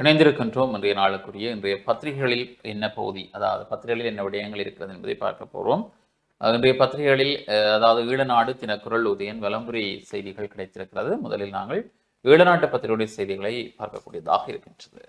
இணைந்திருக்கின்றோம் இன்றைய நாளுக்குரிய இன்றைய பத்திரிகைகளில் என்ன பகுதி அதாவது பத்திரிகைகளில் என்ன விடயங்கள் இருக்கிறது என்பதை பார்க்க போகிறோம் இன்றைய பத்திரிகைகளில் அதாவது ஈழநாடு தினக்குரல் உதயன் வலம்புரி செய்திகள் கிடைத்திருக்கிறது. முதலில் நாங்கள் ஈழநாட்டு பத்திரிகையுடைய செய்திகளை பார்க்கக்கூடியதாக இருக்கின்றது.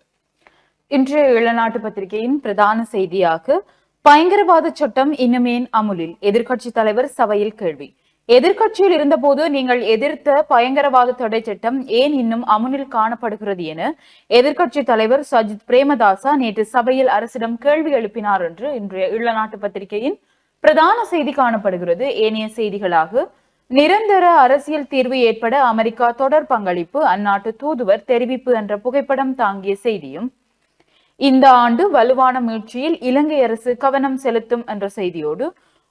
இன்றைய ஈழநாட்டு பத்திரிகையின் பிரதான செய்தியாக பயங்கரவாத சட்டம் இன்னுமேன் அமுலில். எதிர்க்கட்சி தலைவர் சபையில் கேள்வி. எதிர்கட்சியில் இருந்தபோது நீங்கள் எதிர்த்த பயங்கரவாத தடை சட்டம் ஏன் இன்னும் அமுனில் காணப்படுகிறது என எதிர்கட்சி தலைவர் சஜித் பிரேமதாசா நேற்று சபையில் அரசிடம் கேள்வி எழுப்பினார் என்று இன்றைய ஈழநாட்டு பத்திரிகையின் பிரதான செய்தி காணப்படுகிறது. ஏனைய செய்திகளாக நிரந்தர அரசியல் தீர்வு ஏற்பட அமெரிக்கா தொடர் பங்களிப்பு அந்நாட்டு தூதுவர் தெரிவிப்பு என்ற புகைப்படம் தாங்கிய செய்தியும் இந்த ஆண்டு வலுவான முயற்சியில் இலங்கை அரசு கவனம் செலுத்தும் என்ற செய்தியோடு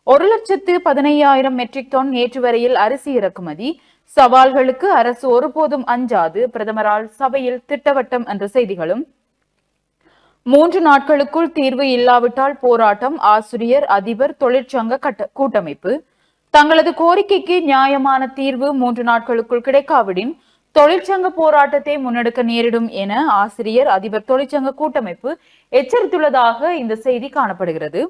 ஒரு லட்சத்து பதினையாயிரம் மெட்ரிக் டன் நேற்று வரையில் அரிசி இறக்குமதி. சவால்களுக்கு அரசு ஒருபோதும் அஞ்சாது. பிரதமரால் சபையில் திட்டவட்டம் என்ற செய்திகளும். மூன்று நாட்களுக்குள் தீர்வு இல்லாவிட்டால் போராட்டம். ஆசிரியர் அதிபர் தொழிற்சங்க கட்ட கூட்டமைப்பு. தங்களது கோரிக்கைக்கு நியாயமான தீர்வு மூன்று நாட்களுக்குள் கிடைக்காவிடின் தொழிற்சங்க போராட்டத்தை முன்னெடுக்க நேரிடும் என ஆசிரியர் அதிபர் தொழிற்சங்க கூட்டமைப்பு எச்சரித்துள்ளதாக இந்த செய்தி காணப்படுகிறது.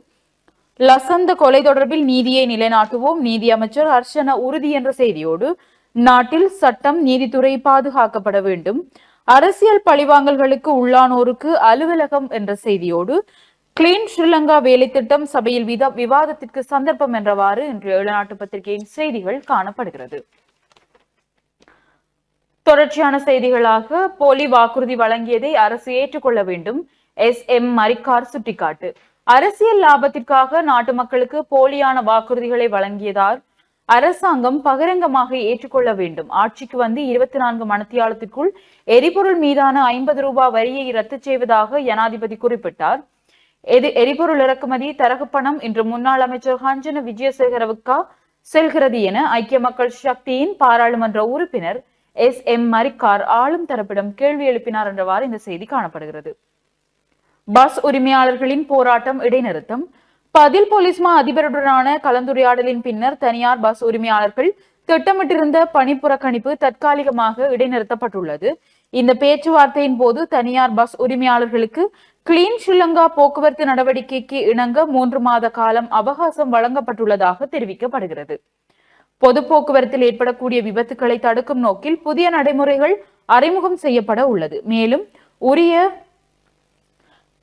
லசந்த கொலை தொடர்பில் நீதியை நிலைநாட்டுவோம். நீதி அமைச்சர் ஹர்ஷன உறுதி என்ற செய்தியோடு நாட்டில் சட்டம் நீதித்துறை பாதுகாக்கப்பட வேண்டும். அரசியல் பழிவாங்கல்களுக்கு உள்ளானோருக்கு அலுவலகம் என்ற செய்தியோடு கிளீன் ஸ்ரீலங்கா வேலை திட்டம் சபையில் விவாதத்திற்கு சந்தர்ப்பம் என்றவாறு இன்று ஏழநாட்டு பத்திரிகையின் செய்திகள் காணப்படுகிறது. தொடர்ச்சியான செய்திகளாக போலி வாக்குறுதி வழங்கியதை அரசு ஏற்றுக்கொள்ள வேண்டும். எஸ். எம். மரிக்கார் சுட்டிக்காட்டு. அரசியல் லாபத்திற்காக நாட்டு மக்களுக்கு போலியான வாக்குறுதிகளை வழங்கியதால் அரசாங்கம் பகிரங்கமாக ஏற்றுக்கொள்ள வேண்டும். ஆட்சிக்கு வந்து இருபத்தி நான்கு மணத்தியாலத்திற்குள் எரிபொருள் மீதான ஐம்பது ரூபாய் வரியை ரத்து செய்வதாக ஜனாதிபதி குறிப்பிட்டார். எது எரிபொருள் இறக்குமதி தரகு பணம் இன்று முன்னாள் அமைச்சர் ஹஞ்சன விஜயசேகரவுக்கா செல்கிறது என ஐக்கிய மக்கள் சக்தியின் பாராளுமன்ற உறுப்பினர் எஸ் எம் மரிக்கார் ஆளும் தரப்பிடம் கேள்வி எழுப்பினார் என்றவாறு இந்த செய்தி காணப்படுகிறது. பஸ் உரிமையாளர்களின் போராட்டம் இடைநிறுத்தம். பதில் போலீஸ் மா அதிபருடனான கலந்துரையாடலின் பின்னர் தனியார் பஸ் உரிமையாளர்கள் திட்டமிட்டிருந்த பணிப்புறக்கணிப்பு தற்காலிகமாக இடைநிறுத்தப்பட்டுள்ளது. இந்த பேச்சுவார்த்தையின் போது தனியார் பஸ் உரிமையாளர்களுக்கு கிளீன் ஸ்ரீலங்கா போக்குவரத்து நடவடிக்கைக்கு இணங்க மூன்று மாத காலம் அவகாசம் வழங்கப்பட்டுள்ளதாக தெரிவிக்கப்படுகிறது. பொது போக்குவரத்தில் ஏற்படக்கூடிய விபத்துக்களை தடுக்கும் நோக்கில் புதிய நடைமுறைகள் அறிமுகம் செய்யப்பட உள்ளது. மேலும் உரிய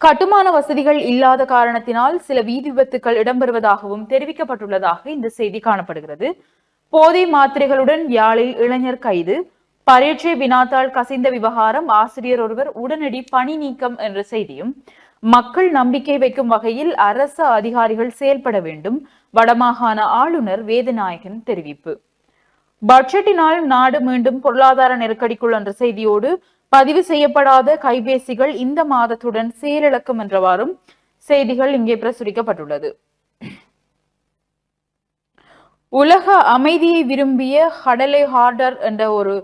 கட்டுமான வசதிகள் இல்லாத காரணத்தினால் சில வீதி விபத்துக்கள் இடம்பெறுவதாகவும் தெரிவிக்கப்பட்டுள்ளதாக இந்த செய்தி காணப்படுகிறது. போதை மாத்திரைகளுடன் யாழில் இளைஞர் கைது. பரீட்சை வினாத்தாள் கசிந்த விவகாரம் ஆசிரியர் ஒருவர் உடனடி பணி நீக்கம் என்ற செய்தியும் மக்கள் நம்பிக்கை வைக்கும் வகையில் அரசு அதிகாரிகள் செயல்பட வேண்டும் வடமாகாண ஆளுநர் வேதநாயகன் தெரிவிப்பு. பட்ஜெட்டினால் நாடு மீண்டும் பொருளாதார நெருக்கடிக்குள் என்ற செய்தியோடு பதிவு செய்யப்படாத கைபேசிகள் இந்த மாதத்துடன் செயலிழக்கும் என்றவாறும் செய்திகள் இங்கே பிரசுரிக்கப்பட்டுள்ளது. உலக அமைதியை விரும்பிய ஹடலே ஹார்டர் என்ற ஒரு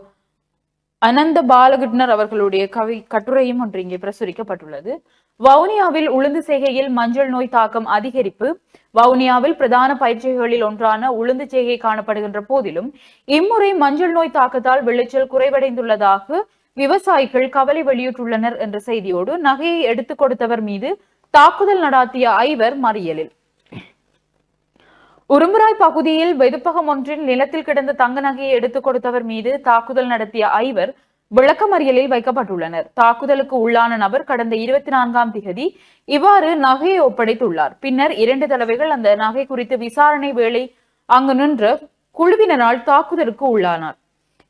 அனந்த பாலகிருஷ்ணர் அவர்களுடைய கவி கட்டுரையும் ஒன்று இங்கே பிரசுரிக்கப்பட்டுள்ளது. வவுனியாவில் உளுந்து செய்கையில் மஞ்சள் நோய் தாக்கம் அதிகரிப்பு. வவுனியாவில் பிரதான பயிற்சிகளில் ஒன்றான உளுந்து செய்கை காணப்படுகின்ற போதிலும் இம்முறை மஞ்சள் நோய் தாக்கத்தால் விளைச்சல் குறைவடைந்துள்ளதாக விவசாயிகள் கவலை வெளியிட்டுள்ளனர் என்ற செய்தியோடு நகையை எடுத்துக் கொடுத்தவர் மீது தாக்குதல் நடாத்திய ஐவர் மறியலில். உரும்புராய் பகுதியில் வெதுப்பகம் ஒன்றின் நிலத்தில் கிடந்த தங்க நகையை எடுத்துக் கொடுத்தவர் மீது தாக்குதல் நடத்திய ஐவர் விளக்கமறியலில் வைக்கப்பட்டுள்ளனர். தாக்குதலுக்கு உள்ளான நபர் கடந்த இருபத்தி நான்காம் திகதி இவ்வாறு நகையை ஒப்படைத்துள்ளார். பின்னர் இரண்டு தடவைகள் அந்த நகை குறித்து விசாரணை வேளை அங்கு நின்ற குழுவினரால் தாக்குதலுக்கு உள்ளானார்.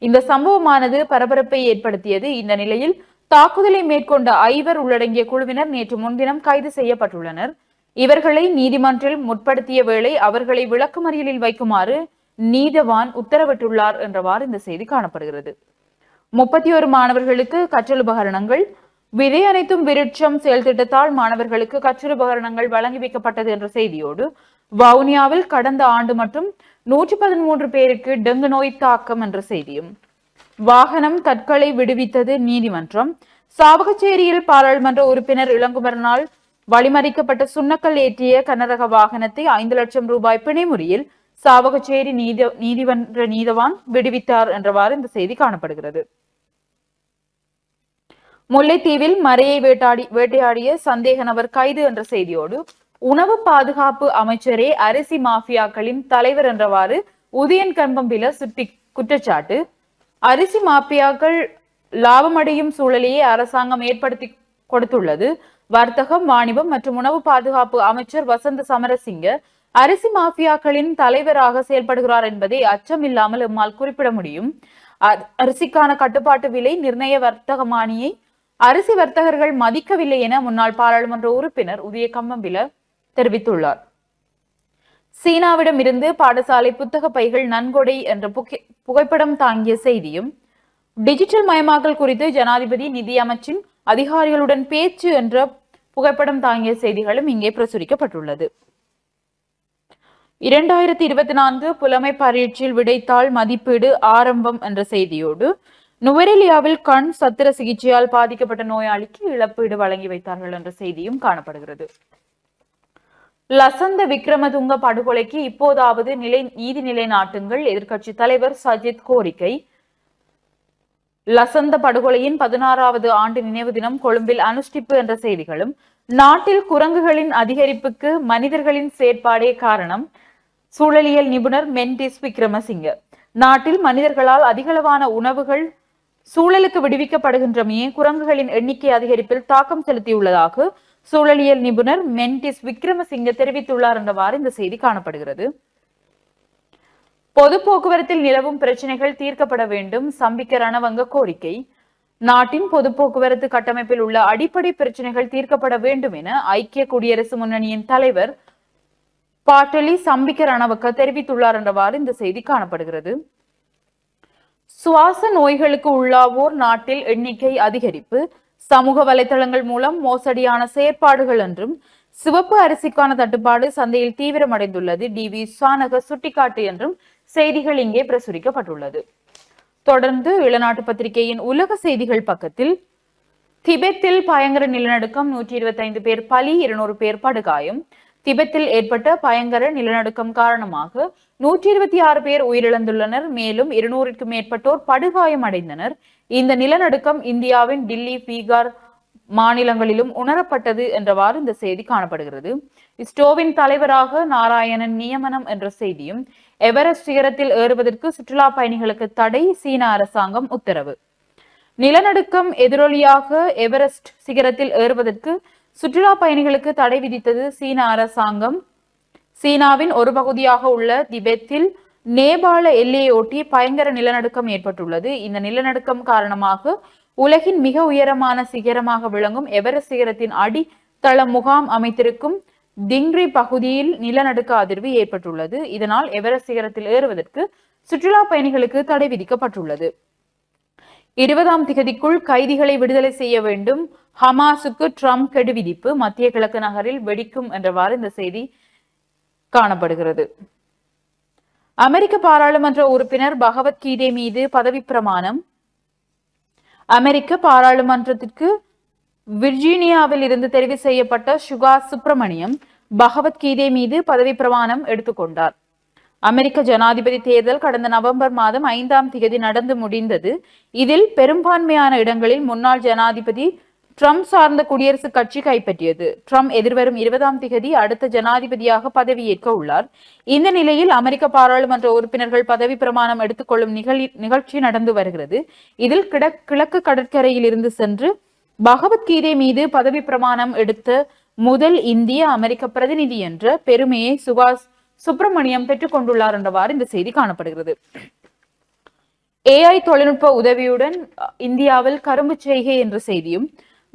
இந்த சம்பவமானது பரபரப்பை ஏற்படுத்தியது. இந்த நிலையில் தாக்குதலை மேற்கொண்ட ஐவர் உள்ளடங்கிய குழுவினர் நேற்று முன்தினம் கைது செய்யப்பட்டுள்ளனர். இவர்களை நீதிமன்றில் முற்படுத்திய வேளை அவர்களை விளக்குமறியலில் வைக்குமாறு நீதவான் உத்தரவிட்டுள்ளார் என்றவாறு இந்த செய்தி காணப்படுகிறது. முப்பத்தி ஒரு மாணவர்களுக்கு கற்றல் உபகரணங்கள் விதை அனைத்தும் விருட்சம் செயல் திட்டத்தால் மாணவர்களுக்கு கற்றல் உபகரணங்கள் வழங்கி வைக்கப்பட்டது என்ற செய்தியோடு வவுனியாவில் கடந்த ஆண்டு மற்றும் நூற்றி பதிமூன்று பேருக்கு டெங்கு நோய் தாக்கம் என்ற செய்தியும் வாகனம் தற்கொலை விடுவித்தது நீதிமன்றம். சாவகச்சேரியில் பாராளுமன்ற உறுப்பினர் இளங்குமரனால் வழிமறிக்கப்பட்ட சுண்ணக்கல் ஏற்றிய கனரக வாகனத்தை ஐந்து லட்சம் ரூபாய் பிணைமுறியில் சாவகச்சேரி நீதி நீதிமன்ற நீதவான் விடுவித்தார் என்றவாறு இந்த செய்தி காணப்படுகிறது. முல்லைத்தீவில் மறையை வேட்டாடி வேட்டையாடிய சந்தேக நபர் கைது என்ற செய்தியோடு உணவு பாதுகாப்பு அமைச்சரே அரிசி மாஃபியாக்களின் தலைவர் என்றவாறு உதயன் கம்பம்பில சுட்டி குற்றச்சாட்டு அரிசி மாஃபியாக்கள் லாபமடையும் சூழலையே அரசாங்கம் ஏற்படுத்தி கொடுத்துள்ளது. வர்த்தகம் வாணிபம் மற்றும் உணவு பாதுகாப்பு அமைச்சர் வசந்த சமரசிங்க அரிசி மாஃபியாக்களின் தலைவராக செயல்படுகிறார் என்பதை அச்சமில்லாமல் எம்மால் குறிப்பிட முடியும். அரிசிக்கான கட்டுப்பாட்டு விலை நிர்ணய வர்த்தகமானியை அரிசி வர்த்தகர்கள் மதிக்கவில்லை என முன்னாள் பாராளுமன்ற உறுப்பினர் உதய கம்பம்பில தெரிவித்துள்ளார். சீனாவிடம் இருந்து பாடசாலை புத்தக பைகள் நன்கொடை என்ற புகைப்படம் தாங்கிய செய்தியும் டிஜிட்டல் மயமாக்கல் குறித்து ஜனாதிபதி நிதி அமைச்சின் அதிகாரிகளுடன் பேச்சு என்ற புகைப்படம் தாங்கிய செய்திகளும் இங்கே பிரசுரிக்கப்பட்டுள்ளது. இரண்டாயிரத்தி இருபத்தி நான்கு புலமை பரீட்சையில் விடைத்தாள் மதிப்பீடு ஆரம்பம் என்ற செய்தியோடு நுவரெலியாவில் கண் சத்திர சிகிச்சையால் பாதிக்கப்பட்ட நோயாளிக்கு இழப்பீடு வழங்கி வைத்தார்கள் என்ற செய்தியும் காணப்படுகிறது. லசந்த விக்ரமதுங்க படுகொலைக்கு இப்போதாவது நிலை நீதி நிலைநாட்டுங்கள். எதிர்க்கட்சி தலைவர் சஜித் கோரிக்கை. லசந்த படுகொலையின் பதினாறாவது ஆண்டு நினைவு தினம் கொழும்பில் அனுஷ்டிப்பு என்ற செய்திகளும் நாட்டில் குரங்குகளின் அதிகரிப்புக்கு மனிதர்களின் செயற்பாடே காரணம். சூழலியல் நிபுணர் மென்டிஸ் விக்ரமசிங்க. நாட்டில் மனிதர்களால் அதிகளவான உணவுகள் சூழலுக்கு விடுவிக்கப்படுகின்றமையே குரங்குகளின் எண்ணிக்கை அதிகரிப்பில் தாக்கம் செலுத்தியுள்ளதாக சூழலியல் நிபுணர் மென்டிஸ் விக்ரமசிங்க தெரிவித்துள்ளார் என்றவாறு இந்த செய்தி காணப்படுகிறது. பொது போக்குவரத்தில் நிலவும் பிரச்சனைகள் தீர்க்கப்பட வேண்டும் சம்பிக்க ரணவங்க கோரிக்கை. நாட்டின் பொது போக்குவரத்து கட்டமைப்பில் உள்ள அடிப்படை பிரச்சனைகள் தீர்க்கப்பட வேண்டும் என ஐக்கிய குடியரசு முன்னணியின் தலைவர் பாட்டலி சம்பிக்க ரணவக்க தெரிவித்துள்ளார் என்றவாறு இந்த செய்தி காணப்படுகிறது. சுவாச நோய்களுக்கு உள்ளாவோர் நாட்டில் எண்ணிக்கை அதிகரிப்பு சமூக வலைதளங்கள் மூலம் மோசடியான செயற்பாடுகள் என்றும் சிவப்பு அரிசிக்கான தட்டுப்பாடு சந்தையில் தீவிரமடைந்துள்ளது. டி. வி. சானக சுட்டிக்காட்டு என்றும் செய்திகள் இங்கே பிரசுரிக்கப்பட்டுள்ளது. தொடர்ந்து இளநாட்டு பத்திரிகையின் உலக செய்திகள் பக்கத்தில் திபெத்தில் பயங்கர நிலநடுக்கம் நூற்றி இருபத்தைந்து பேர் பலி இருநூறு பேர் படுகாயம். திபெத்தில் ஏற்பட்ட பயங்கர நிலநடுக்கம் காரணமாக நூற்றி இருபத்தி ஆறு பேர் உயிரிழந்துள்ளனர். மேலும் இருநூறுக்கும் மேற்பட்டோர் படுகாயம் அடைந்தனர் இந்த நிலநடுக்கம் இந்தியாவின் டில்லி பீகார் மாநிலங்களிலும் உணரப்பட்டது என்றவாறு இந்த செய்தி காணப்படுகிறது. இஸ்டோவின் தலைவராக நாராயணன் நியமனம் என்ற செய்தியும் எவரெஸ்ட் சிகரத்தில் ஏறுவதற்கு சுற்றுலா பயணிகளுக்கு தடை சீன அரசாங்கம் உத்தரவு. நிலநடுக்கம் எதிரொலியாக எவரெஸ்ட் சிகரத்தில் ஏறுவதற்கு சுற்றுலா பயணிகளுக்கு தடை விதித்தது சீன அரசாங்கம். சீனாவின் ஒரு பகுதியாக உள்ள திபெத்தில் நேபாள எல்லையொட்டி பயங்கர நிலநடுக்கம் ஏற்பட்டுள்ளது. இந்த நிலநடுக்கம் காரணமாக உலகின் மிக உயரமான சிகரமாக விளங்கும் எவரெஸ்ட் சிகரத்தின் அடித்தள முகாம் அமைத்திருக்கும் திங்ரி பகுதியில் நிலநடுக்க அதிர்வு ஏற்பட்டுள்ளது. இதனால் எவரெஸ்ட் சிகரத்தில் ஏறுவதற்கு சுற்றுலா பயணிகளுக்கு தடை விதிக்கப்பட்டுள்ளது. இருபதாம் திகதிக்குள் கைதிகளை விடுதலை செய்ய வேண்டும். ஹமாஸுக்கு ட்ரம்ப் கெடு விதிப்பு மத்திய கிழக்கு நகரில் வெடிக்கும் என்றவாறு இந்த செய்தி காணப்படுகிறது. அமெரிக்க பாராளுமன்ற உறுப்பினர் பகவத்கீதை மீது பதவி பிரமாணம். அமெரிக்க பாராளுமன்றத்திற்கு விர்ஜீனியாவில் இருந்து தெரிவு செய்யப்பட்ட சுகா சுப்பிரமணியம் பகவத்கீதை மீது பதவி பிரமாணம் எடுத்துக்கொண்டார் அமெரிக்க ஜனாதிபதி தேர்தல் கடந்த நவம்பர் மாதம் ஐந்தாம் தேதி நடந்து முடிந்தது. இதில் பெரும்பான்மையான இடங்களில் முன்னாள் ஜனாதிபதி ட்ரம்ப் சார்ந்த குடியரசுக் கட்சி கைப்பற்றியது. ட்ரம்ப் எதிர்வரும் இருபதாம் திகதி அடுத்த ஜனாதிபதியாக பதவியேற்க உள்ளார். இந்த நிலையில் அமெரிக்க பாராளுமன்ற உறுப்பினர்கள் பதவி பிரமாணம் எடுத்துக்கொள்ளும் நிகழ்ச்சி நடந்து வருகிறது. இதில் கிழக்கு கடற்கரையில் இருந்து சென்று பகவத்கீதை மீது பதவி பிரமாணம் எடுத்த முதல் இந்திய அமெரிக்க பிரதிநிதி என்ற பெருமையை சுபாஷ் சுப்பிரமணியம் பெற்றுக் கொண்டுள்ளார் என்றவாறு இந்த செய்தி காணப்படுகிறது. ஏஐ தொழில்நுட்ப உதவியுடன் இந்தியாவில் கரும்பு செய்கை என்ற செய்தியும்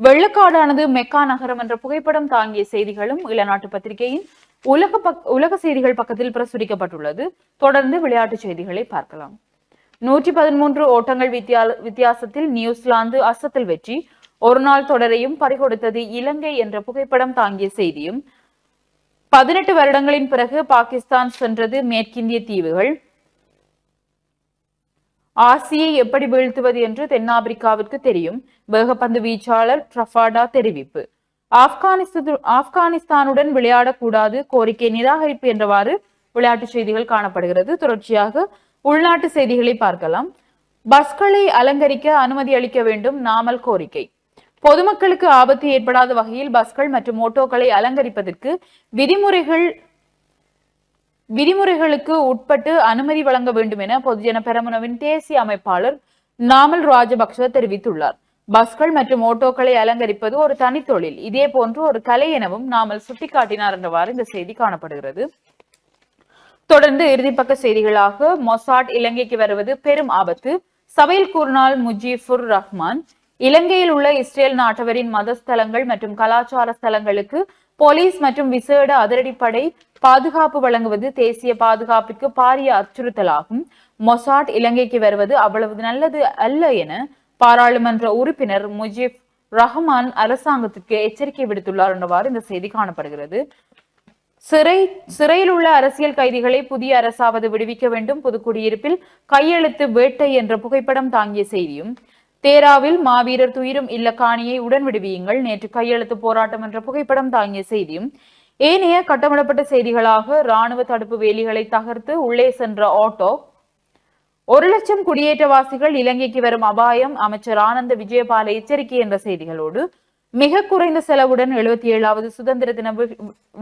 வெள்ளக்காடானது மெக்கா நகரம் என்ற புகைப்படம் தாங்கிய செய்திகளும் இளநாட்டு பத்திரிகையின் உலக பக் உலக செய்திகள் பக்கத்தில் பிரசுரிக்கப்பட்டுள்ளது. தொடர்ந்து விளையாட்டுச் செய்திகளை பார்க்கலாம். நூற்றி பதிமூன்று ஓட்டங்கள் வித்தியா வித்தியாசத்தில் நியூசிலாந்து அசத்தில் வெற்றி. ஒரு நாள் தொடரையும் பறிகொடுத்தது இலங்கை என்ற புகைப்படம் தாங்கிய செய்தியும். பதினெட்டு வருடங்களின் பிறகு பாகிஸ்தான் சென்றது மேற்கிந்திய தீவுகள். ஆசியை எப்படி வீழ்த்துவது என்று தென்னாப்பிரிக்காவிற்கு தெரியும். வேகப்பந்து வீச்சாளர் ட்ரஃபாடா தெரிவிப்பு. ஆப்கானிஸ்து ஆப்கானிஸ்தானுடன் விளையாடக்கூடாது கோரிக்கை நிராகரிப்பு என்றவாறு விளையாட்டு செய்திகள் காணப்படுகிறது. தொடர்ச்சியாக உள்நாட்டு செய்திகளை பார்க்கலாம். பஸ்களை அலங்கரிக்க அனுமதி அளிக்க வேண்டும் நாமல் கோரிக்கை. பொதுமக்களுக்கு ஆபத்து ஏற்படாத வகையில் பஸ்கள் மற்றும் ஓட்டோக்களை அலங்கரிப்பதற்கு விதிமுறைகள் விதிமுறைகளுக்கு உட்பட்டு அனுமதி வழங்க வேண்டும் என பொதுஜன பெரமுனவின் தேசிய அமைப்பாளர் நாமல் ராஜபக்ஷ தெரிவித்துள்ளார். பஸ்கள் மற்றும் ஓட்டோக்களை அலங்கரிப்பது ஒரு தனித்தொழில் இதே போன்று ஒரு கலை எனவும் நாமல் சுட்டிக்காட்டினார் என்றவாறு இந்த செய்தி காணப்படுகிறது. தொடர்ந்து இறுதிப்பக்க செய்திகளாக மொசாட் இலங்கைக்கு வருவது பெரும் ஆபத்து. சபையில் கூறினால் முஜீபுர் ரஹ்மான். இலங்கையில் உள்ள இஸ்ரேல் நாட்டவரின் மத ஸ்தலங்கள் மற்றும் கலாச்சார ஸ்தலங்களுக்கு போலீஸ் மற்றும் விசேட அதிரடிப்படை பாதுகாப்பு வழங்குவது தேசிய பாதுகாப்பிற்கு பாரிய அச்சுறுத்தலாகும். மொசாட் இலங்கைக்கு வருவது அவ்வளவு நல்லது அல்ல என பாராளுமன்ற உறுப்பினர் முஜிப் ரஹ்மான் அரசாங்கத்திற்கு எச்சரிக்கை விடுத்துள்ளார் என்றவாறு இந்த செய்தி காணப்படுகிறது. சிறை சிறையில் உள்ள அரசியல் கைதிகளை புதிய அரசாவது விடுவிக்க வேண்டும். புதுக்குடியிருப்பில் கையெழுத்து வேட்டை என்ற புகைப்படம் தாங்கிய செய்தியும் தேராவில் மாவீரர் துயிரும் இல்ல காணியை உடன் விடுவியுங்கள். நேற்று கையெழுத்து போராட்டம் என்ற புகைப்படம் தாங்கிய செய்தியும் ஏனைய கட்டமிடப்பட்ட செய்திகளாக ராணுவ தடுப்பு வேலிகளை தகர்த்து உள்ளே சென்ற ஆட்டோ ஒரு லட்சம் குடியேற்றவாசிகள் இலங்கைக்கு வரும் அபாயம் அமைச்சர் ஆனந்த விஜயபால எச்சரிக்கை என்ற செய்திகளோடு மிக குறைந்த செலவுடன் எழுபத்தி ஏழாவது சுதந்திர தின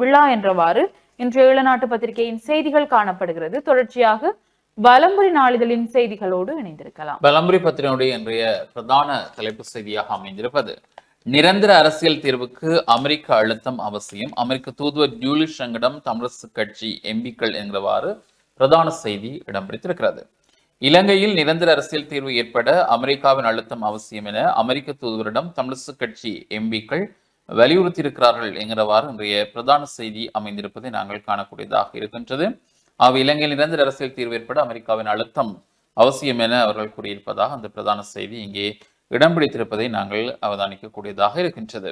விழா என்றவாறு இன்று ஈழநாட்டு பத்திரிகையின் செய்திகள் காணப்படுகிறது. தொடர்ச்சியாக வலம்புரி நாளிதழின் செய்திகளோடு இணைந்திருக்கலாம். வலம்புரி பத்திரிகையுடைய இன்றைய பிரதான தலைப்பு செய்தியாக அமைந்திருப்பது நிரந்தர அரசியல் தீர்வுக்கு அமெரிக்க அழுத்தம் அவசியம் அமெரிக்க தூதுவர் ஜூலி சங்கடம் தமிழரசு கட்சி எம்பிக்கள் என்கிறவாறு பிரதான செய்தி இடம் பிடித்திருக்கிறது இலங்கையில் நிரந்தர அரசியல் தீர்வு ஏற்பட அமெரிக்காவின் அழுத்தம் அவசியம் என அமெரிக்க தூதுவரிடம் தமிழரசு கட்சி எம்பிக்கள் வலியுறுத்தியிருக்கிறார்கள் என்கிறவாறு இன்றைய பிரதான செய்தி அமைந்திருப்பதை நாங்கள் காணக்கூடியதாக இருக்கின்றது. ஆக இலங்கையில் நிரந்தர அரசியல் தீர்வு ஏற்பட அமெரிக்காவின் அழுத்தம் அவசியம் என அவர்கள் கூறியிருப்பதாக அந்த பிரதான செய்தி இங்கே இடம் பிடித்திருப்பதை நாங்கள் அவதானிக்கக்கூடியதாக இருக்கின்றது.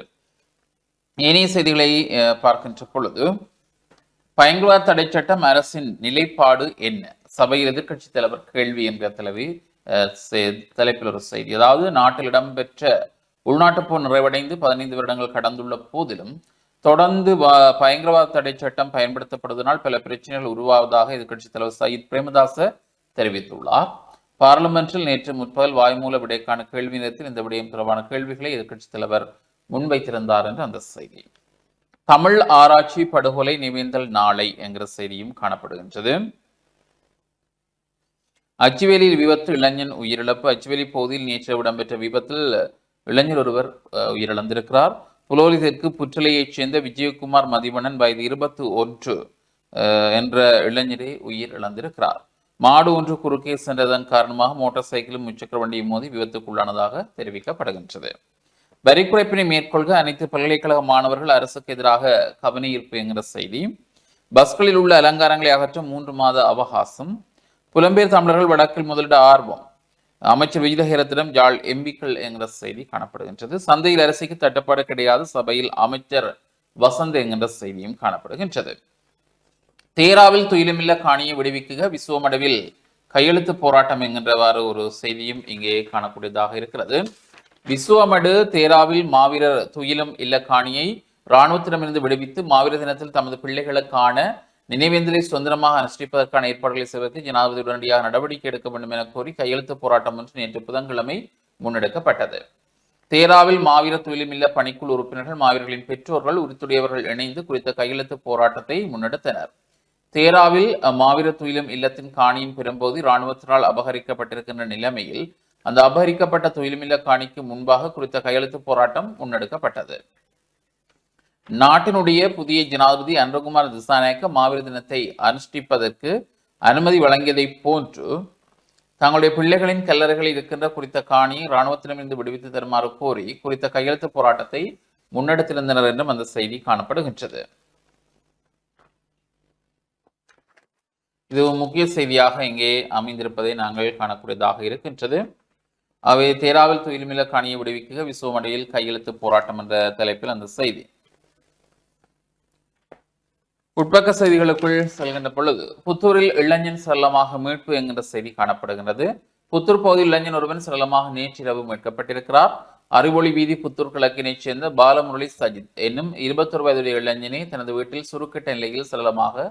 இனிய செய்திகளை பார்க்கின்ற பொழுது பயங்கரவாத தடை சட்டம் அரசின் நிலைப்பாடு என்ன? சபையில் எதிர்க்கட்சி தலைவர் கேள்வி என்ற தலைவி அஹ், தலைப்பில் ஒரு செய்தி. அதாவது நாட்டில் இடம்பெற்ற உள்நாட்டுப் போர் நிறைவடைந்து பதினைந்து வருடங்கள் கடந்துள்ள போதிலும் தொடர்ந்து பயங்கரவாத தடை சட்டம் பயன்படுத்தப்படுவதனால் பல பிரச்சனைகள் உருவாவதாக எதிர்கட்சித் தலைவர் சயித் பிரேமதாச தெரிவித்துள்ளார். பார்லிமென்ட்டில் நேற்று முற்பகல் வாய்மூல விடைக்கான கேள்வி நேரத்தில் இந்த விடயம் தொடர்பான கேள்விகளை எதிர்கட்சித் தலைவர் முன்வைத்திருந்தார் என்று அந்த செய்தி. தமிழ் ஆராய்ச்சி படுகொலை நிவேந்தல் நாளை என்கிற செய்தியும் காணப்படுகின்றது. அச்சுவேலியில் விபத்து இளைஞன் உயிரிழப்பு. அச்சுவேலி பகுதியில் நேற்று இடம்பெற்ற விபத்தில் இளைஞர் ஒருவர் உயிரிழந்திருக்கிறார். புலோலி தெற்கு புற்றலையைச் சேர்ந்த விஜயகுமார் மதிவணன் வயது இருபத்து ஒன்று என்ற இளைஞரே உயிர் இழந்திருக்கிறார். மாடு ஒன்று குறுக்கே சென்றதன் காரணமாக மோட்டார் சைக்கிளும் முச்சக்கர வண்டியும் மோதி விபத்துக்குள்ளானதாக தெரிவிக்கப்படுகின்றது. வரி குறைப்பினை மேற்கொள்க. அனைத்து பல்கலைக்கழக மாணவர்கள் அரசுக்கு எதிராக கவனஈர்ப்பு என்கிற செய்தி. பஸ்களில் உள்ள அலங்காரங்களை அகற்ற மூன்று மாத அவகாசம். புலம்பெயர் தமிழர்கள் வடக்கில் முதலிட ஆர்வம். அமைச்சர் விஜயஹேரத்திடம் யாழ் எம்பிக்கள் என்கிற செய்தி காணப்படுகின்றது. சந்தையில் அரசுக்கு தட்டுப்பாடு கிடையாது. சபையில் அமைச்சர் வசந்த் என்கின்ற செய்தியும் காணப்படுகின்றது. தேராவில் துயிலுமில்ல காணியை விடுவிக்குக விசுவமடவில் கையெழுத்து போராட்டம் என்கின்றவாறு ஒரு செய்தியும் இங்கே காணக்கூடியதாக இருக்கிறது. விசுவமடு தேராவில் மாவீரர் துயிலும் இல்ல காணியை இராணுவத்திடமிருந்து விடுவித்து மாவீரர் தினத்தில் தமது பிள்ளைகளுக்கான நினைவேந்தலை சுதந்திரமாக அனுஷ்டிப்பதற்கான ஏற்பாடுகளை செய்வதற்கு ஜனாதிபதி உடனடியாக நடவடிக்கை எடுக்க வேண்டும் என கோரி கையெழுத்து போராட்டம் ஒன்று நேற்று புதன்கிழமை முன்னெடுக்கப்பட்டது. தேராவில் மாவீர துயிலுமில்ல பணிக்குழு உறுப்பினர்கள் மாவீரர்களின் பெற்றோர்கள் உரித்துடையவர்கள் இணைந்து குறித்த கையெழுத்து போராட்டத்தை முன்னெடுத்தனர். தேராவில் அஹ், மாவீர துயிலும் இல்லத்தின் காணியின் பெரும்போது இராணுவத்தினால் அபகரிக்கப்பட்டிருக்கின்ற நிலைமையில் அந்த அபகரிக்கப்பட்ட துயிலுமில்ல காணிக்கு முன்பாக குறித்த கையெழுத்து போராட்டம் முன்னெடுக்கப்பட்டது. நாட்டினுடைய புதிய ஜனாதிபதி அன்றகுமார் திசாநாயக்க மாவீர தினத்தை அனுஷ்டிப்பதற்கு அனுமதி வழங்கியதைப் போன்று தங்களுடைய பிள்ளைகளின் கல்லறைகளில் இருக்கின்ற குறித்த காணியை இராணுவத்திடமிருந்து விடுவித்து தருமாறு கோரி குறித்த கையெழுத்து போராட்டத்தை முன்னெடுத்திருந்தனர் என்றும் அந்த செய்தி காணப்படுகின்றது. இது முக்கிய செய்தியாக இங்கே அமைந்திருப்பதை நாங்கள் காணக்கூடியதாக இருக்கின்றது. அவை தேராவில் துயில்மில காணியை விடுவிக்க விசுவமடையில் கையெழுத்து போராட்டம் என்ற தலைப்பில் அந்த செய்தி. உட்பக்க செய்திகளுக்குள் செல்கின்ற பொழுது புத்தூரில் இளைஞன் சரளமாக மீட்பு என்கின்ற செய்தி காணப்படுகின்றது. புத்தூர் பகுதியில் இளைஞன் ஒருவன் சரளமாக நேற்றிரவு மீட்கப்பட்டிருக்கிறார். அறிவொளி வீதி புத்தூர் கிழக்கினைச் சேர்ந்த பாலமுரளி சஜித் என்னும் இருபத்தொரு வயதுடைய இளைஞனை தனது வீட்டில் சுருக்கிட்ட நிலையில் சரளமாக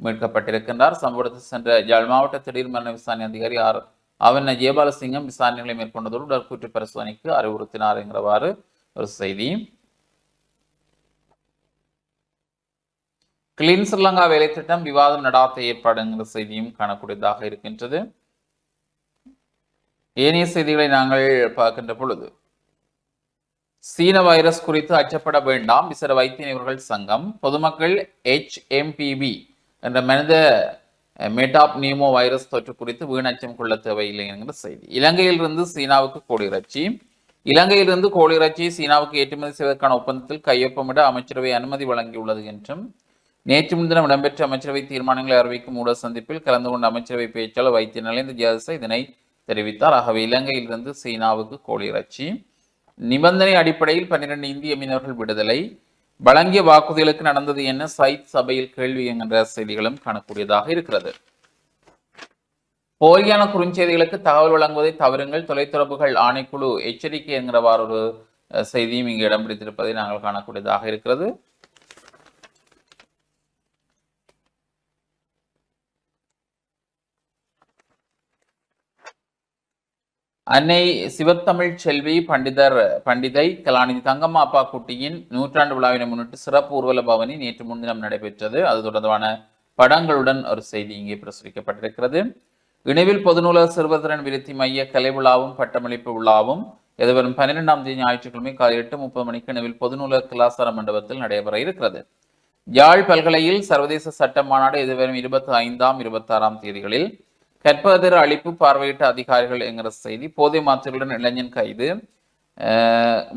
மீட்கப்பட்டிருக்கின்றார். சம்பவத்தில் சென்ற யாழ் மாவட்ட திடீர் மரண விசாரணை அதிகாரி ஆர். அவன் ஜெயபாலசிங்கம் விசாரணைகளை மேற்கொண்டதோடு உடற்கூற்று பரிசோதனைக்கு அறிவுறுத்தினார் என்கிறவாறு ஒரு செய்தி. கிளீன் ஸ்ரீலங்கா வேலை திட்டம் விவாதம் நடாத்த ஏற்பாடுங்கிற செய்தியும் காணக்கூடியதாக இருக்கின்றது. ஏனைய செய்திகளை நாங்கள் பார்க்கின்ற பொழுது சீன வைரஸ் குறித்து அச்சப்பட வேண்டாம். விசர வைத்திய நிபுணர்கள் சங்கம் பொதுமக்கள் HMPV என்ற மனித மெட்டாப் நியூமோ வைரஸ் தொற்று குறித்து வீணச்சம் கொள்ள தேவையில்லை என்கிற செய்தி. இலங்கையிலிருந்து சீனாவுக்கு கோழி இறைச்சி இலங்கையிலிருந்து கோழி இறைச்சி சீனாவுக்கு ஏற்றுமதி செய்வதற்கான ஒப்பந்தத்தில் கையொப்பமிட அமைச்சரவை அனுமதி வழங்கியுள்ளது என்றும் நேற்று முன்தினம் இடம்பெற்ற அமைச்சரவை தீர்மானங்களை அறிவிக்கும் ஊடக சந்திப்பில் கலந்து கொண்ட அமைச்சரவை பேச்சாளர் வைத்திய நலேந்திர ஜியாச இதனை தெரிவித்தார். ஆகவே இலங்கையிலிருந்து சீனாவுக்கு கோழி இறைச்சி. நிபந்தனை அடிப்படையில் பன்னிரண்டு இந்திய மீனவர்கள் விடுதலை. வழங்கிய வாக்குறுதிகளுக்கு நடந்தது என்ன? சைத் சபையில் கேள்வி என்கின்ற செய்திகளும் காணக்கூடியதாக இருக்கிறது. போலியான குறுஞ்செய்திகளுக்கு தகவல் வழங்குவதை தவறுங்கள். தொலைத்தொடர்புகள் ஆணைக்குழு எச்சரிக்கை என்கிறவாறு ஒரு செய்தியும் இங்கு இடம் பிடித்திருப்பதை நாங்கள் காணக்கூடியதாக இருக்கிறது. அன்னை சிவத்தமிழ் செல்வி பண்டிதர் பண்டிதை கலாநிதி தங்கம்மா அப்பா குட்டியின் நூற்றாண்டு விழாவினை முன்னிட்டு சிறப்பு ஊர்வல பவனி நேற்று முன்தினம் நடைபெற்றது. அது தொடர்பான படங்களுடன் ஒரு செய்தி இங்கே பிரசுரிக்கப்பட்டிருக்கிறது. இணைவில் பொதுநூலக சிறுவதிரன் விருத்தி மைய கலை விழாவும் பட்டமளிப்பு விழாவும் எதிர்வரும் பன்னிரெண்டாம் தேதி ஞாயிற்றுக்கிழமை காலை எட்டு முப்பது மணிக்கு இணைவில் பொதுநூலக கலாசார மண்டபத்தில் நடைபெற இருக்கிறது. யாழ் பல்கலையில் சர்வதேச சட்ட மாநாடு எதிர்வரும் இருபத்தி ஐந்தாம் இருபத்தாறாம் தேதிகளில் கற்பதர் அழிப்பு பார்வையிட்ட அதிகாரிகள் என்கிற செய்தி போதை மாத்திரையுடன் இளைஞன் கைது.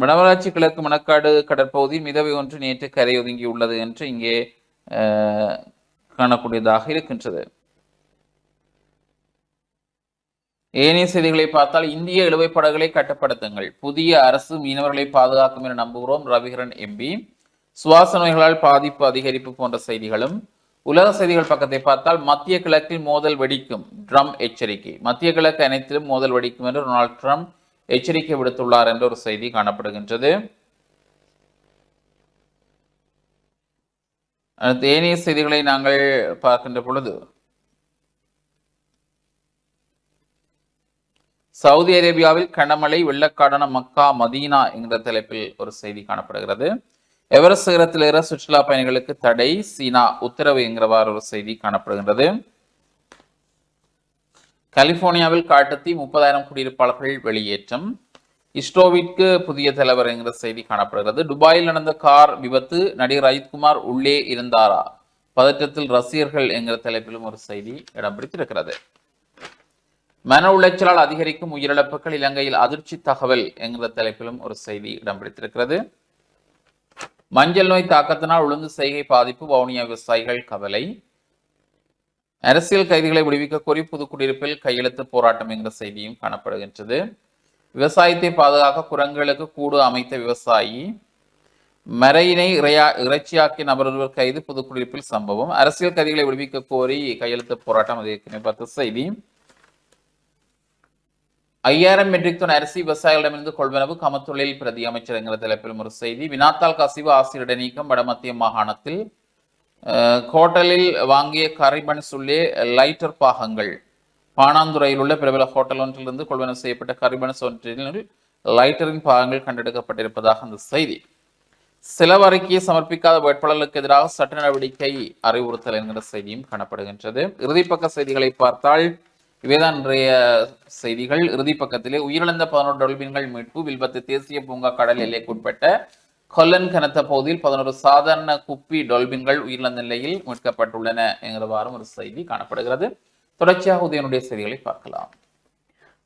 வடமராட்சி கிழக்கு மணக்காடு கடற்பகுதி மிதவை ஒன்று நேற்று கரையொதுங்கியுள்ளது என்று இங்கே காணக்கூடியதாக இருக்கின்றது. ஏனைய செய்திகளை பார்த்தால் இந்திய இழுவைப் படகுகளை கட்டுப்படுத்துங்கள். புதிய அரசு மீனவர்களை பாதுகாக்கும் என நம்புகிறோம் ரவிகரன் எம்பி. சுவாச நோய்களால் பாதிப்பு அதிகரிப்பு போன்ற செய்திகளும் உலக செய்திகள் பக்கத்தை பார்த்தால் மத்திய கிழக்கில் மோதல் வெடிக்கும். ட்ரம்ப் எச்சரிக்கை. மத்திய கிழக்கு அனைத்திலும் மோதல் வெடிக்கும் என்று டொனால்ட் ட்ரம்ப் எச்சரிக்கை விடுத்துள்ளார் என்ற ஒரு செய்தி காணப்படுகின்றது. அடுத்து ஏனைய செய்திகளை நாங்கள் பார்க்கின்ற பொழுது சவுதி அரேபியாவில் கனமழை வெள்ளக்காடான மக்கா மதீனா என்கிற தலைப்பில் ஒரு செய்தி காணப்படுகிறது. எவரெஸ்ட் சிகரத்தில் இருக்கிற சுற்றுலா பயணிகளுக்கு தடை? சீனா உத்தரவு என்கிறவாறு ஒரு செய்தி காணப்படுகின்றது. கலிபோர்னியாவில் காட்டுத்தீ முப்பதாயிரம் குடியிருப்பாளர்கள் வெளியேற்றம். இஸ்ரோவிற்கு புதிய தலைவர் என்கிற செய்தி காணப்படுகிறது. துபாயில் நடந்த கார் விபத்து நடிகர் அஜித்குமார் உள்ளே இருந்தாரா? பதற்றத்தில் ரசிகர்கள் என்கிற தலைப்பிலும் ஒரு செய்தி இடம் பிடித்திருக்கிறது. மன உளைச்சலால் அதிகரிக்கும் உயிரிழப்புகள் இலங்கையில் அதிர்ச்சி தகவல் என்கிற தலைப்பிலும் ஒரு செய்தி இடம் பிடித்திருக்கிறது. மஞ்சள் நோய் தாக்கத்தினால் ஒழுங்கு செய்கை பாதிப்பு வவுனியா விவசாயிகள் கவலை. அரசியல் கைதிகளை விடுவிக்க கோரி புதுக்குடியிருப்பில் கையெழுத்து போராட்டம் என்கிற செய்தியும் காணப்படுகின்றது. விவசாயத்தை பாதுகாக்க குரங்குகளுக்கு கூடு அமைத்த விவசாயி. மறையினை இறையா இறைச்சியாக்கிய நபர் ஒருவர் கைது புதுக்குடியிருப்பில் சம்பவம். அரசியல் கைதிகளை விடுவிக்க கோரி கையெழுத்து போராட்டம் அது ஏற்கனவே பார்த்த செய்தி. ஐயாயிரம் மெட்ரிக் டன் அரிசி விவசாயிகளிடமிருந்து கொள்வனவு கமத்தொழில் பிரதி அமைச்சர் என்கிற தலைப்பில் ஒரு செய்தி. வினாத்தால் கசிவு ஆசிரியர் நீக்கம் வடமத்திய மாகாணத்தில் அஹ், ஹோட்டலில் வாங்கிய கரிபன் சுள்ளே லைட்டர் பாகங்கள். பாணாந்துறையில் உள்ள பிரபல ஹோட்டல் ஒன்றிலிருந்து கொள்வனவு செய்யப்பட்ட கரிபன்ஸ் ஒன்றில் லைட்டரின் பாகங்கள் கண்டெடுக்கப்பட்டிருப்பதாக அந்த செய்தி. செலவறிக்கையை சமர்ப்பிக்காத வேட்பாளர்களுக்கு எதிராக சட்ட நடவடிக்கை அறிவுறுத்தல் என்கிற செய்தியும் காணப்படுகின்றது. இறுதிப்பக்க செய்திகளை பார்த்தால் இவைதான் இன்றைய செய்திகள் இறுதி பக்கத்திலே உயிரிழந்த பதினோரு டொல்பின்கள் மீட்பு வில்பத்து தேசிய பூங்கா கடல் எல்லைக்குட்பட்ட கொல்லன் கனத்த பகுதியில் பதினோரு சாதாரண குப்பி டொல்பின்கள் உயிரிழந்த நிலையில் மீட்கப்பட்டுள்ளன என்கிறவாறும் ஒரு செய்தி காணப்படுகிறது. தொடர்ச்சியாக உதயனுடைய செய்திகளை பார்க்கலாம்.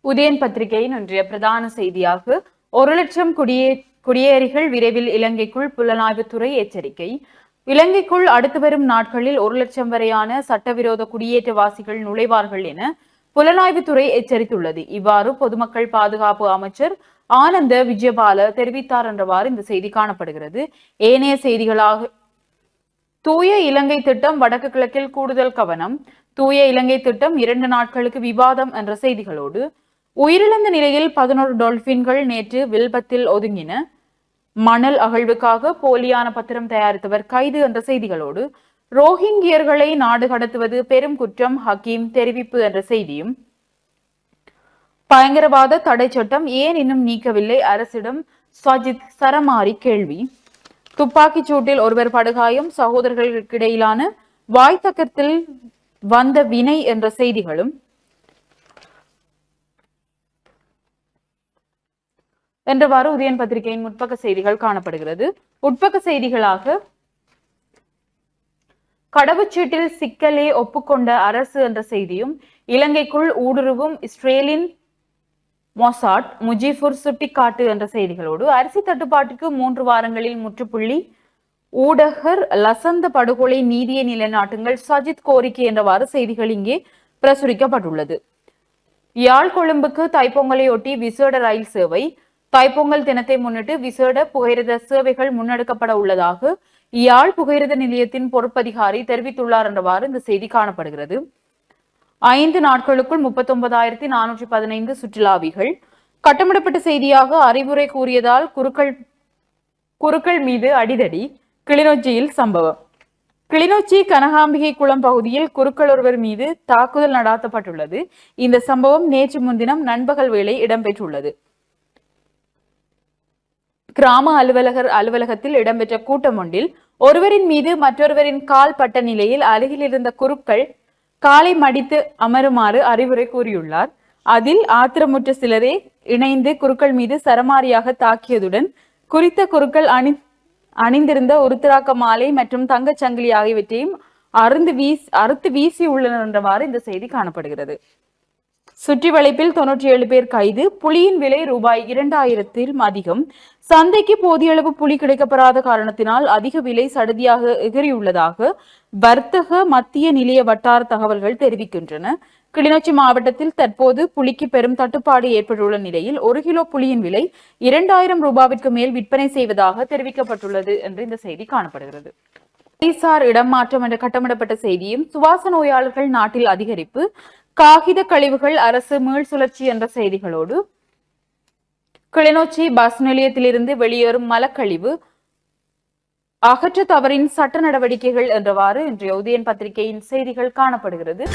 உதயன் பத்திரிகையின் இன்றைய பிரதான செய்தியாக ஒரு லட்சம் குடியே குடியேறிகள் விரைவில் இலங்கைக்குள் புலனாய்வுத்துறை எச்சரிக்கை. இலங்கைக்குள் அடுத்து வரும் நாட்களில் ஒரு லட்சம் வரையான சட்டவிரோத குடியேற்றவாசிகள் நுழைவார்கள் என புலனாய்வுத்துறை எச்சரித்துள்ளது. இவ்வாறு பொதுமக்கள் பாதுகாப்பு அமைச்சர் ஆனந்த விஜயபால தெரிவித்தார் என்றவாறு இந்த செய்தி காணப்படுகிறது. ஏனைய செய்திகளாக தூய இலங்கை திட்டம் வடக்கு கிழக்கில் கூடுதல் கவனம் தூய இலங்கை திட்டம் இரண்டு நாட்களுக்கு விவாதம் என்ற செய்திகளோடு உயிரிழந்த நிலையில் பதினோரு டொல்பின்கள் நேற்று வில்பத்தில் ஒதுங்கின. மணல் அகழ்வுக்காக போலியான பத்திரம் தயாரித்தவர் கைது என்ற செய்திகளோடு ரோஹிங்கியர்களை நாடு கடத்துவது பெரும் குற்றம் ஹக்கீம் தெரிவிப்பு என்ற செய்தியும். பயங்கரவாத தடை சட்டம் ஏன் இன்னும் நீக்கவில்லை? அரசிடம் சஜித் சரமாரி கேள்வி. துப்பாக்கிச் சூட்டில் ஒருவர் படுகாயம் சகோதரர்களுக்கிடையிலான வாய்த்தக்கத்தில் வந்த வினை என்ற செய்திகளும். என்றவாறு உதயன் பத்திரிகையின் முற்பக்க செய்திகள் காணப்படுகிறது. உட்பக்க செய்திகளாக கடவுச்சீட்டில் சிக்கலே ஒப்புக்கொண்ட அரசு என்ற செய்தியும் இலங்கைக்குள் ஊடுருவும் இஸ்ரேலின் மொசாட் முஜிபுர் சுட்டிக்காட்டு என்ற செய்திகளோடு அரிசி தட்டுப்பாட்டுக்கு மூன்று வாரங்களில் முற்றுப்புள்ளி. ஊடகர் லசந்த படுகொலை நீதியை நிலைநாட்டுங்கள் சஜித் கோரிக்கை என்றவாறு செய்திகள் இங்கே பிரசுரிக்கப்பட்டுள்ளது. யாழ் கொழும்புக்கு தைப்பொங்கலையொட்டி விசேட ரயில் சேவை. தைப்பொங்கல் தினத்தை முன்னிட்டு விசேட புகையிரத சேவைகள் முன்னெடுக்கப்பட உள்ளதாக யாழ் புகையிரத நிலையத்தின் பொறுப்பதிகாரி தெரிவித்துள்ளார் என்றவாறு இந்த செய்தி காணப்படுகிறது. ஐந்து நாட்களுக்குள் முப்பத்தொன்பதாயிரத்தி நானூற்றி பதினைந்து சுற்றுலாவிகள் கட்டமிடப்பட்ட செய்தியாக அறிவுரை கூறியதால் குருக்கள் குருக்கள் மீது அடிதடி கிளிநொச்சியில் சம்பவம். கிளிநொச்சி கனகாம்பிகை குளம் பகுதியில் குருக்கள் ஒருவர் மீது தாக்குதல் நடாத்தப்பட்டுள்ளது. இந்த சம்பவம் நேற்று முன்தினம் நண்பகல் வேளை இடம்பெற்றுள்ளது. கிராம அலுவலகர் அலுவலகத்தில் இடம்பெற்ற கூட்டம் ஒன்றில் ஒருவரின் மீது மற்றொருவரின் கால் பட்ட நிலையில் அருகில் இருந்த குருக்கள் காலை மடித்து அமருமாறு அறிவுரை கூறியுள்ளார். அதில் ஆத்திரமுற்ற சிலரே இணைந்து குருக்கள் மீது சரமாரியாக தாக்கியதுடன் குறித்த குருக்கள் அணி அணிந்திருந்த உருத்திராக்க மாலை மற்றும் தங்கச் சங்கிலி ஆகியவற்றையும் அருந்து வீசி அறுத்து வீசி உள்ளனர் என்றவாறு இந்த செய்தி காணப்படுகிறது. சுற்றி வளைப்பில் தொன்னூற்றி ஏழு பேர் கைது புலியின் விலை ரூபாய் இரண்டாயிரத்தில் அதிகம். சந்தைக்கு போதிய அளவு புலி கிடைக்கப்படாத காரணத்தினால் அதிக விலை சடுதியாக எகிறியுள்ளதாக வர்த்தக மத்திய நிலைய வட்டார தகவல்கள் தெரிவிக்கின்றன. கிளிநொச்சி மாவட்டத்தில் தற்போது புலிக்கு பெரும் தட்டுப்பாடு ஏற்பட்டுள்ள நிலையில் ஒரு கிலோ புலியின் விலை இரண்டாயிரம் ரூபாவிற்கு மேல் விற்பனை செய்வதாக தெரிவிக்கப்பட்டுள்ளது என்று இந்த செய்தி காணப்படுகிறது. போலீசார் இடம் மாற்றம் என்ற கட்டமிடப்பட்ட செய்தியும் சுவாச நோயாளர்கள் நாட்டில் அதிகரிப்பு காகித கழிவுகள் அரசு மீள் சுழற்சி என்ற செய்திகளோடு கிளிநொச்சி பஸ் நிலையத்திலிருந்து வெளியேறும் மலக்கழிவு அகற்ற தவறின் சட்ட நடவடிக்கைகள் என்றவாறு இன்றைய உதயன் பத்திரிகையின் செய்திகள் காணப்படுகிறது.